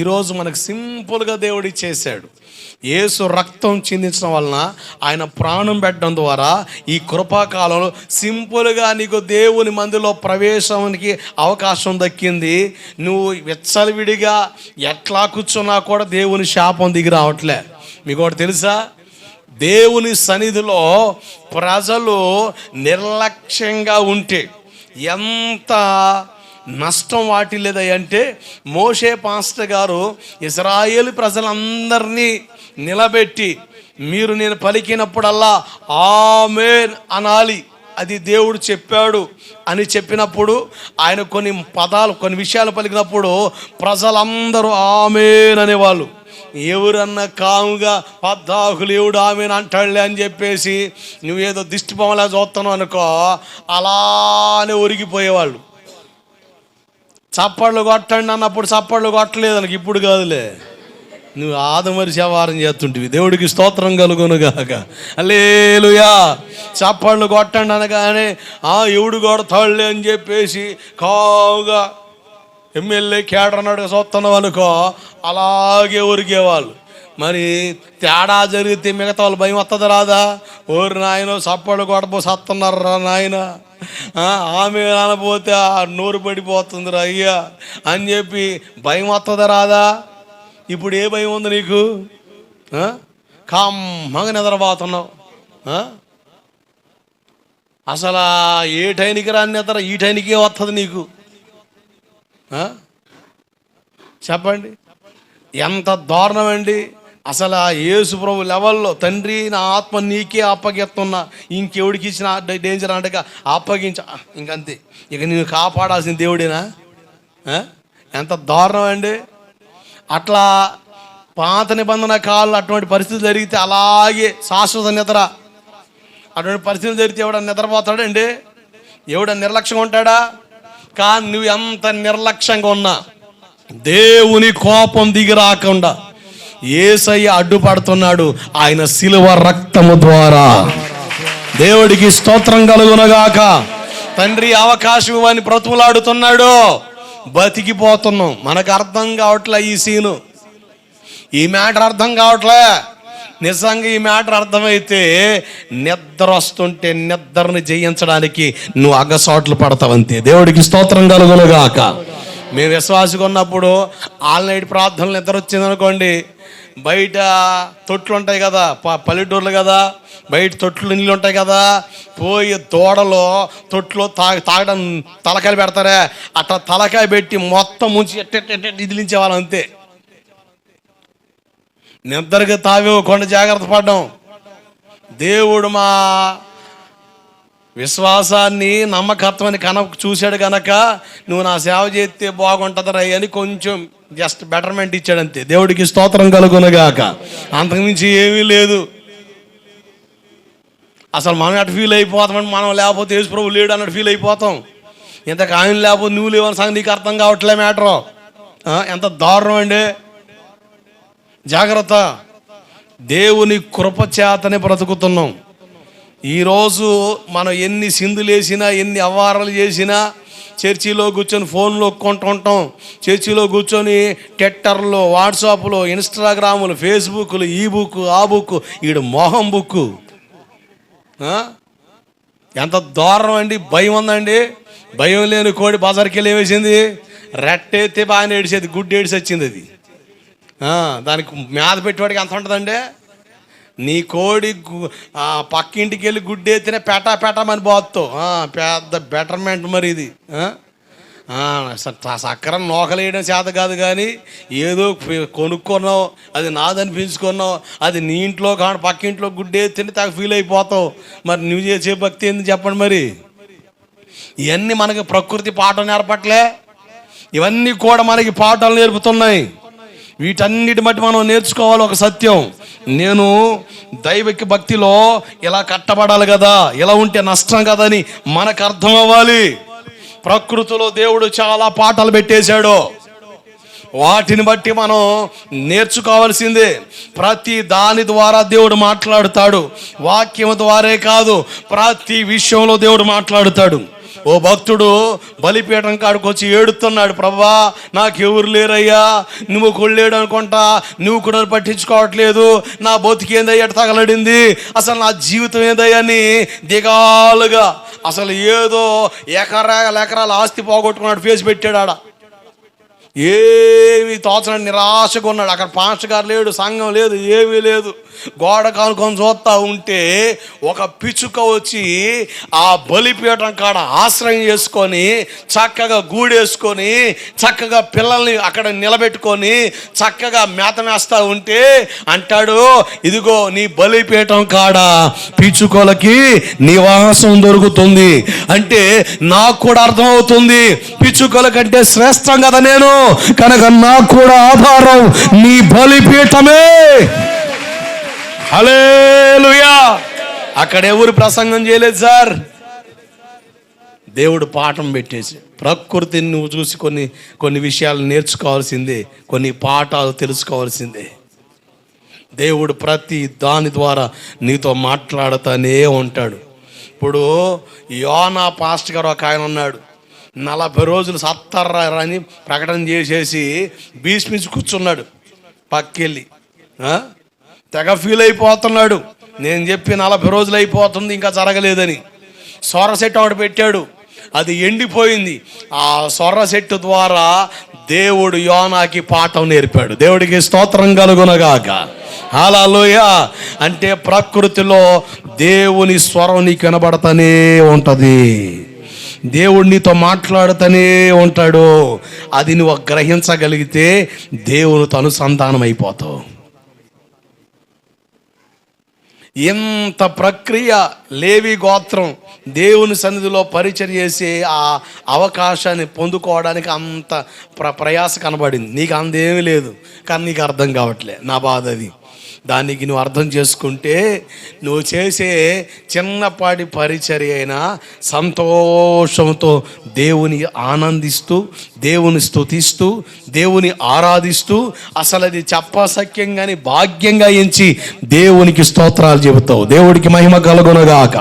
ఈరోజు మనకు సింపుల్గా దేవుడు చేశాడు ఏసు రక్తం చిందించడం వలన ఆయన ప్రాణం పెట్టడం ద్వారా ఈ కృపాకాలంలో సింపుల్గా నీకు దేవుని మందిలో ప్రవేశానికి అవకాశం దక్కింది. నువ్వు విచ్చలవిడిగా ఎట్లా కూర్చున్నా కూడా దేవుని శాపం దిగి రావట్లే. మీకు ఒకటి తెలుసా? దేవుని సన్నిధిలో ప్రజలు నిర్లక్ష్యంగా ఉంటే ఎంత నష్టం వాటిల్లేదా అంటే మోషే పాస్టర్ గారు ఇజ్రాయేల్ ప్రజలందరినీ నిలబెట్టి మీరు నేను పలికినప్పుడల్లా ఆమెన్ అనాలి. అది దేవుడు చెప్పాడు అని చెప్పినప్పుడు ఆయన కొన్ని పదాలు కొన్ని విషయాలు పలికినప్పుడు ప్రజలందరూ ఆమెన్ అనేవాళ్ళు. ఎవరన్నా కాముగా పద్దాకులు ఎవడు ఆమెను అంటాడులే అని చెప్పేసి నువ్వేదో దిష్టి బొమ్మలా చూస్తున్నావు అనుకో అలానే ఒరిగిపోయేవాళ్ళు. చప్పళ్ళు కొట్టండి అన్నప్పుడు చప్పళ్ళు కొట్టలేదు అనకి ఇప్పుడు కాదులే. నువ్వు ఆదమరి శవారం చేస్తుంటివి. దేవుడికి స్తోత్రం కలుగునుగాక. అల్లేలుయా చప్పళ్ళు కొట్టండి అనగానే ఆ ఎవడు కొడతాడులే అని చెప్పేసి కావుగా ఎమ్మెల్యే కేడర్ అన్నాడు చూస్తున్నావు అనుకో అలాగే ఉరికేవాళ్ళు మరి తేడా జరిగితే మిగతా వాళ్ళు భయం వస్తుంది రాదా? ఓరి నాయన సప్పడు కొడపో సత్తున్నారా రా నాయన ఆమె అనపోతే ఆ నోరు పడిపోతుంది రా అయ్యా. అని చెప్పి భయం వస్తుంది రాదా? ఇప్పుడు ఏ భయం ఉంది నీకు? కమ్మగా నిద్రపోతున్నావు. అసలు ఏ టైంకి రాని నిద్ర? ఈ టైంకే వస్తుంది నీకు. చెప్పండి. ఎంత దారుణం అండి. అసలు ఆ యేసు ప్రభు లెవెల్లో తండ్రి నా ఆత్మ నీకే అప్పగెత్తున్నా ఇంకెవడికి ఇచ్చిన డేంజర్ అంటే అప్పగించ ఇంకంతే. ఇక నేను కాపాడాల్సిన దేవుడేనా? ఎంత దారుణం అండి. అట్లా పాత నిబంధన కాలంలో అటువంటి పరిస్థితి జరిగితే అలాగే శాశ్వత నిద్ర. అటువంటి పరిస్థితులు జరిగితే ఎవడ నిద్రపోతాడండి ఎవడ నిర్లక్ష్యంగా ఉంటాడా? కానీ నువ్వు ఎంత నిర్లక్ష్యంగా ఉన్నా దేవుని కోపం దిగి రాకుండా ఏసయ్య అడ్డుపడుతున్నాడు. ఆయన శిలువ రక్తము ద్వారా. దేవుడికి స్తోత్రం కలుగునగాక. తండ్రి అవకాశం ఇవ్వని బ్రతుకులాడుతున్నాడు. బతికిపోతున్నాం. మనకు అర్థం కావట్లే ఈ సీను. ఈ మ్యాటర్ అర్థం కావట్లే. నిజంగా ఈ మ్యాటర్ అర్థమైతే నిద్ర వస్తుంటే నిద్రని జయించడానికి నువ్వు అగసాట్లు పడతావంతే. దేవుడికి స్తోత్రం కలుగులుగాక మేము విశ్వాసగా ఉన్నప్పుడు ఆల్ నైట్ ప్రార్థనలు నిద్ర వచ్చింది అనుకోండి బయట తొట్లు ఉంటాయి కదా ప- పల్లెటూర్లు కదా బయట తొట్లు నీళ్ళు ఉంటాయి కదా పోయి తోడలో తొట్లో తా తాగడం తలకాయలు పెడతారే అట్లా తలకాయ పెట్టి మొత్తం ముంచి ఎట్ట ఇదిలించే వాళ్ళు అంతే. నిద్రకి తావే కొండ జాగ్రత్త పడ్డాం. దేవుడు మా విశ్వాసాన్ని నమ్మకత్వాన్ని కన చూశాడు కనుక నువ్వు నా సేవ చేస్తే బాగుంటుందిరా అని కొంచెం జస్ట్ బెటర్మెంట్ ఇచ్చాడంతే. దేవుడికి స్తోత్రం కలుగునగాక. అంతకుమించి ఏమీ లేదు. అసలు మనం అటు ఫీల్ అయిపోతామని మనం లేకపోతే యేసు ప్రభు లేడు అన్నట్టు ఫీల్ అయిపోతాం. ఇంత ఆయన లేకపోతే నువ్వు లేవని సంగతి నీకు అర్థం కావట్లే మ్యాటరు ఎంత దారుణం అండి. జాగ్రత్త. దేవుని కృపచేతనే బ్రతుకుతున్నాం. ఈరోజు మనం ఎన్ని సింధులు వేసినా ఎన్ని అవ్వారాలు చేసినా చర్చిలో కూర్చొని ఫోన్లో కొంటుంటాం. చర్చిలో కూర్చొని ట్విట్టర్లో వాట్సాప్లో ఇన్స్టాగ్రాములు ఫేస్బుక్లు ఈ బుక్ ఆ బుక్ ఈడు మొహం బుక్. ఎంత దారుణం అండి భయం ఉందండి. భయం లేని కోడి బజార్కి వెళ్ళి ఏమేసింది? రెట్టయితే బాగానే ఏడిసేది గుడ్డు ఏడిసి వచ్చింది అది. దానికి మేద పెట్టేవాడికి ఎంత ఉంటుందండి? నీ కోడి పక్కింటికి వెళ్ళి గుడ్డు పెటా పెట్టమని పోతావు పెద్ద బెటర్మెంట్ మరి ఇది. ఆ? సక్కరం నోకలేయడం చేత కాదు కానీ ఏదో కొనుక్కున్నావు అది నాదనిపించుకున్నావు అది నీ ఇంట్లో కాదు పక్కింట్లో గుడ్డే తిని తాకు ఫీల్ అయిపోతావు. మరి నువ్వు చేసే భక్తి ఏంది చెప్పండి మరి? ఇవన్నీ మనకి ప్రకృతి పాఠం నేర్పట్లే. ఇవన్నీ కూడా మనకి పాఠాలు నేర్పుతున్నాయి. వీటన్నిటి బట్టి మనం నేర్చుకోవాలి ఒక సత్యం. నేను దైవిక భక్తిలో ఇలా కట్టబడాలి కదా ఇలా ఉంటే నష్టం కదని మనకు అర్థం అవ్వాలి. ప్రకృతిలో దేవుడు చాలా పాఠాలు పెట్టేశాడు. వాటిని బట్టి మనం నేర్చుకోవాల్సిందే. ప్రతి దాని ద్వారా దేవుడు మాట్లాడుతాడు. వాక్యం ద్వారే కాదు ప్రతి విషయంలో దేవుడు మాట్లాడుతాడు. ఓ భక్తుడు బలిపీఠం కాడికి వచ్చి ఏడుతున్నాడు ప్రభా నాకెవరు లేరయ్యా? నువ్వు కొళ్ళేడు అనుకుంటా? నువ్వు కూడా పట్టించుకోవట్లేదు. నా బతుకేందయ్యా తగలడింది? అసలు నా జీవితం ఏందయ్యని దిగాలుగా అసలు ఏదో ఎకరాల ఎకరాల ఆస్తి పోగొట్టుకున్నాడు ఫేస్ పెట్టాడు ఆడ. ఏమి తోచనని నిరాశగా ఉన్నాడు. అక్కడ పాస్టర్ గారు లేడు సంఘం లేదు ఏమీ లేదు. గోడ కానుకొని చూస్తూ ఉంటే ఒక పిచ్చుక వచ్చి ఆ బలిపీఠం కాడ ఆశ్రయం చేసుకొని చక్కగా గూడేసుకొని చక్కగా పిల్లల్ని అక్కడ నిలబెట్టుకొని చక్కగా మేత మేస్తూ ఉంటే అంటాడు ఇదిగో నీ బలిపీఠం కాడ పిచ్చుకలకి నివాసం దొరుకుతుంది. అంటే నాకు కూడా అర్థమవుతుంది పిచ్చుకల కంటే శ్రేష్టం కదా నేను. కనుక నాకు కూడా ఆధారం నీ బలిపీఠమే. హలేలుయా అక్కడ ఎవరు ప్రసంగం చేయలేదు సార్? దేవుడు పాఠం పెట్టేసి ప్రకృతిని నువ్వు చూసి కొన్ని కొన్ని విషయాలు నేర్చుకోవాల్సిందే కొన్ని పాఠాలు తెలుసుకోవాల్సిందే. దేవుడు ప్రతి దాని ద్వారా నీతో మాట్లాడుతూనే ఉంటాడు. ఇప్పుడు యోనా పాస్ట్ గారు ఒక ఆయన ఉన్నాడు. నలభై రోజులు సత్తర్రని ప్రకటన చేసేసి బీచ్ భీష్మించి కూర్చున్నాడు. పక్కెళ్ళి తెగ ఫీల్ అయిపోతున్నాడు. నేను చెప్పి నలభై రోజులు అయిపోతుంది ఇంకా జరగలేదని. సొర సెట్ ఒకటి పెట్టాడు. అది ఎండిపోయింది. ఆ సొర్ర సెట్టు ద్వారా దేవుడు యోనాకి పాఠం నేర్పాడు. దేవుడికి స్తోత్రం కలుగునగాక. హల్లెలూయ. అంటే ప్రకృతిలో దేవుని స్వరం నీకు వినబడతానే ఉంటుంది. దేవుడు నీతో మాట్లాడుతూనే ఉంటాడు. అది నువ్వు గ్రహించగలిగితే దేవునితో అనుసంధానం అయిపోతావు ఇంత ప్రక్రియ లేవి గోత్రం దేవుని సన్నిధిలో పరిచయం చేసే ఆ అవకాశాన్ని పొందుకోవడానికి అంత ప్ర ప్రయాస కనబడింది. నీకు అందేమీ లేదు. కానీ నీకు అర్థం కావట్లే. నా బాధ అది. దానికి నువ్వు అర్థం చేసుకుంటే నువ్వు చేసే చిన్నపాటి పరిచర్య అయినా సంతోషంతో దేవుని ఆనందిస్తూ దేవుని స్తుతిస్తూ దేవుని ఆరాధిస్తూ అసలు అది చెప్పసక్యంగాని భాగ్యంగా ఎంచి దేవునికి స్తోత్రాలు చెబుతావు. దేవుడికి మహిమ కలుగునగాక.